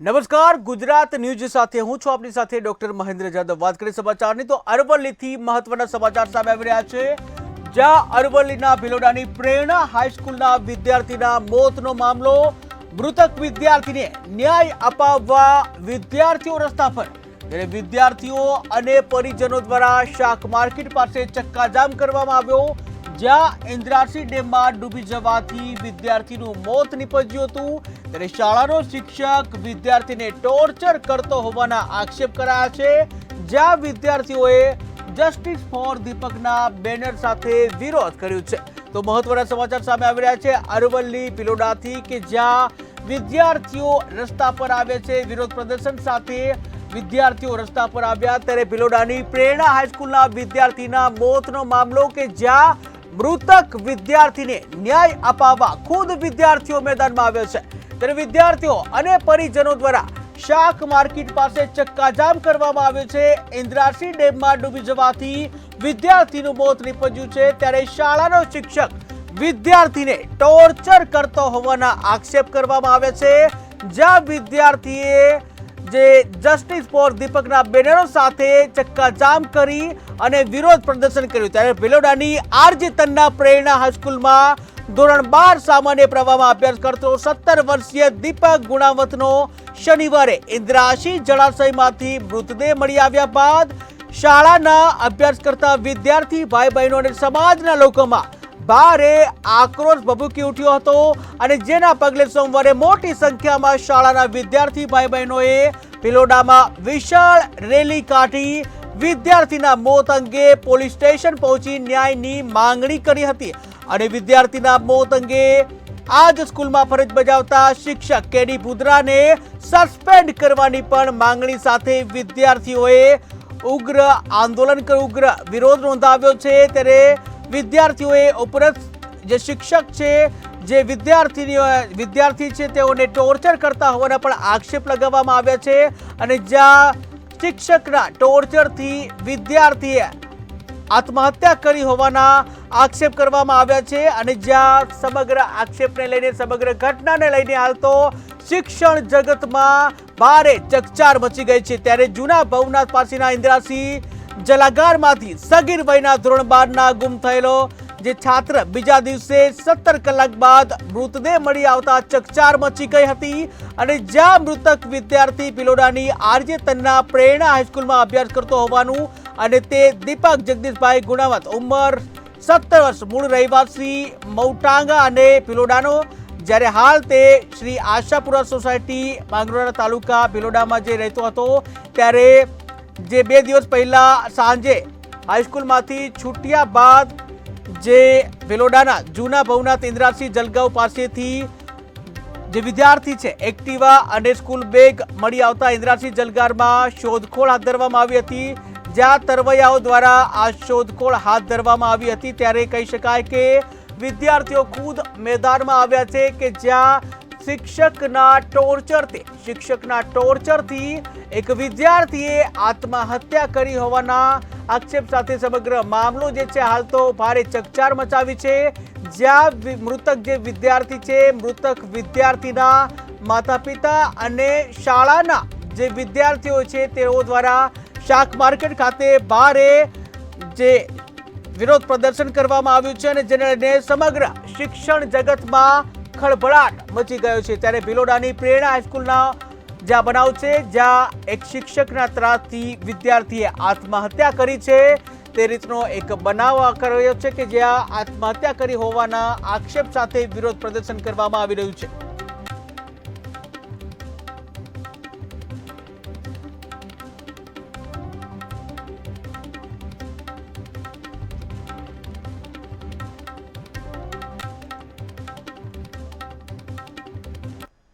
નમસ્કાર, ગુજરાત ન્યૂઝ સાથે હું છું આપની સાથે ડોક્ટર મહેન્દ્ર જાદવ. વાત કરીએ સમાચારની તો અરવલ્લીથી મહત્વના સમાચાર સામે આવી રહ્યા છે. જ્યાં અરવલ્લીના ભિલોડાની પ્રેરણા હાઈસ્કૂલના વિદ્યાર્થીના મોતનો મામલો, મૃતક વિદ્યાર્થીને ન્યાય અપાવવા વિદ્યાર્થીઓ રસ્તા પર. ત્યારે વિદ્યાર્થીઓ અને પરિજનો દ્વારા શાક માર્કેટ પાસે ચક્કાજામ કરવામાં આવ્યો જ્યાં ઇન્દ્રાસી ડેમમાં ડૂબી જવાથી વિદ્યાર્થીનું મોત નીપજ્યું હતું. ત્યારે શાળાનો શિક્ષક વિદ્યાર્થીને ટોર્ચર કરતો હોવાના આક્ષેપ કરાયા છે. જ્યાં વિદ્યાર્થીઓએ જસ્ટિસ ફોર દીપકના બેનર સાથે વિરોધ કર્યો છે. તો મહત્વના સમાચાર સામે આવી રહ્યા છે. અરવલ્લી પિલોડાથી કે જ્યાં વિદ્યાર્થીઓ રસ્તા પર આવે છે, વિરોધ પ્રદર્શન સાથે વિદ્યાર્થીઓ રસ્તા પર આવ્યા. ત્યારે ભિલોડાની પ્રેરણા હાઈસ્કૂલના વિદ્યાર્થીના મોતનો મામલો કે જ્યાં મૃતક વિદ્યાર્થીને ન્યાય અપાવવા ખુદ વિદ્યાર્થીઓ મેદાનમાં આવ્યો છે. ત્યારે વિદ્યાર્થીઓ અને પરિજનો દ્વારા શાક માર્કેટ પાસે ચક્કાજામ કરવામાં આવ્યો છે. ઇન્દ્રાસી ડેમમાં ડૂબી જવાથી વિદ્યાર્થીનું મોત નીપજ્યું છે. ત્યારે શાળાનો શિક્ષક વિદ્યાર્થીને ટોર્ચર કરતો હોવાના આક્ષેપ કરવામાં આવે છે. જ્યાં વિદ્યાર્થીએ જે જસ્ટિસ ફોર દીપકના બેનરો સાથે ચક્કાજામ કરી અને વિરોધ પ્રદર્શન કર્યું. ત્યારે ભિલોડાની આરજે તન્ના પ્રેરણા હાઈસ્કૂલમાં ધોરણ બાર સામાન્ય પ્રવાહમાં અભ્યાસ કરતો સત્તર વર્ષીય દીપક ગુણાવતનો શનિવારે ઇન્દ્રાશી જળાશયમાંથી મૃતદેહ મળી આવ્યા બાદ શાળાના અભ્યાસ કરતા વિદ્યાર્થી ભાઈ બહેનો અને સમાજના લોકોમાં ભારે આક્રોશ ભભૂકી ઉઠ્યો હતો અને જેના પગલે સોમવારે મોટી સંખ્યામાં શાળાના વિદ્યાર્થી ભાઈ બહેનોએ પિલોડામાં વિશાળ રેલી કાઢી વિદ્યાર્થીના મોત અંગે પોલીસ સ્ટેશન પહોંચી ન્યાયની માંગણી કરી હતી અને વિદ્યાર્થીના મોત અંગે આ જ સ્કૂલમાં ફરજ બજાવતા શિક્ષક કેડી ભુદ્રાને સસ્પેન્ડ કરવાની પણ માંગણી સાથે વિદ્યાર્થીઓએ ઉગ્ર આંદોલન, ઉગ્ર વિરોધ નોંધાવ્યો છે. ત્યારે વિદ્યાર્થીઓએ ઉપરત જે શિક્ષક છે, જે વિદ્યાર્થીનીઓ, વિદ્યાર્થી છે, તેઓને ટોર્ચર કરતા હોવાના પણ આક્ષેપ લગાવવામાં આવ્યા છે અને જ્યાં શિક્ષકના ટોર્ચરથી વિદ્યાર્થીએ આત્મહત્યા કરી હોવાના આક્ષેપ કરવામાં આવ્યા છે અને જ્યાં સમગ્ર આક્ષેપને લઈને, સમગ્ર ઘટનાને લઈને હાલ તો શિક્ષણ જગતમાં ભારે ચકચાર મચી ગઈ છે. ત્યારે જૂના ભવનાથ પાસેના ઇન્દ્રાસી જલાગારમાંથી સગીર વયના ધોરણ બારના ગુમ થયેલો, જે છાત્ર બીજા દિવસે સત્તર કલાક બાદ મૃતદેહ મળી આવતા ચકચાર મચી ગઈ હતી અને જ્યાં મૃતક વિદ્યાર્થી પિલોડાની આરજે તન્ના પ્રેરણા હાઈસ્કૂલમાં અભ્યાસ કરતો હોવાનું અને તે દીપક જગદીશભાઈ ગુણાવત ઉંમર સત્તર વર્ષ મૂળ રહેવાસી મૌટાંગા અને પિલોડાનો. જ્યારે હાલ તે શ્રી આશાપુરા સોસાયટી માંગરોળા તાલુકા ભિલોડામાં જે રહેતો હતો, ત્યારે જે બે દિવસ પહેલાં સાંજે હાઈસ્કૂલમાંથી છૂટ્યા બાદ જે વેલોડાના જૂના ભવનાથ ઇન્દ્રાસિંહ જલગાંવ પાસેથી જે વિદ્યાર્થી છે, એક્ટિવા અને સ્કૂલ બેગ મળી આવતા ઇન્દ્રાસિંહ જલગારમાં શોધખોળ હાથ ધરવામાં આવી હતી. જ્યાં તરવૈયાઓ દ્વારા આ શોધખોળ હાથ ધરવામાં આવી હતી. ત્યારે કહી શકાય કે વિદ્યાર્થીઓ ખુદ મેદાનમાં આવ્યા છે કે જ્યાં શિક્ષકના ટોર્ચરથી શિક્ષકના ટોર્ચરથી એક વિદ્યાર્થીએ આત્મહત્યા કરી હોવાના આક્ષેપ સાથે સમગ્ર મામલો જે છે હાલ તો ભારે ચકચાર મચાવી છે. જ્યાં મૃતક જે વિદ્યાર્થી છે, મૃતક વિદ્યાર્થીના માતા પિતા અને શાળાના જે વિદ્યાર્થીઓ છે તેઓ દ્વારા શાક માર્કેટ ખાતે ભારે જે વિરોધ પ્રદર્શન કરવામાં આવ્યું છે અને જેને સમગ્ર શિક્ષણ જગતમાં ખળભળાટ મચી ગયો છે ત્યારે ભિલોડાની પ્રેરણા હાઈસ્કૂલના જ્યાં બનાવ છે, જ્યાં એક શિક્ષકના ત્રાસથી વિદ્યાર્થીએ આત્મહત્યા કરી છે. તે રીતનો એક બનાવ કર્યો છે કે જ્યાં આત્મહત્યા કરી હોવાના આક્ષેપ સાથે વિરોધ પ્રદર્શન કરવામાં આવી રહ્યું છે.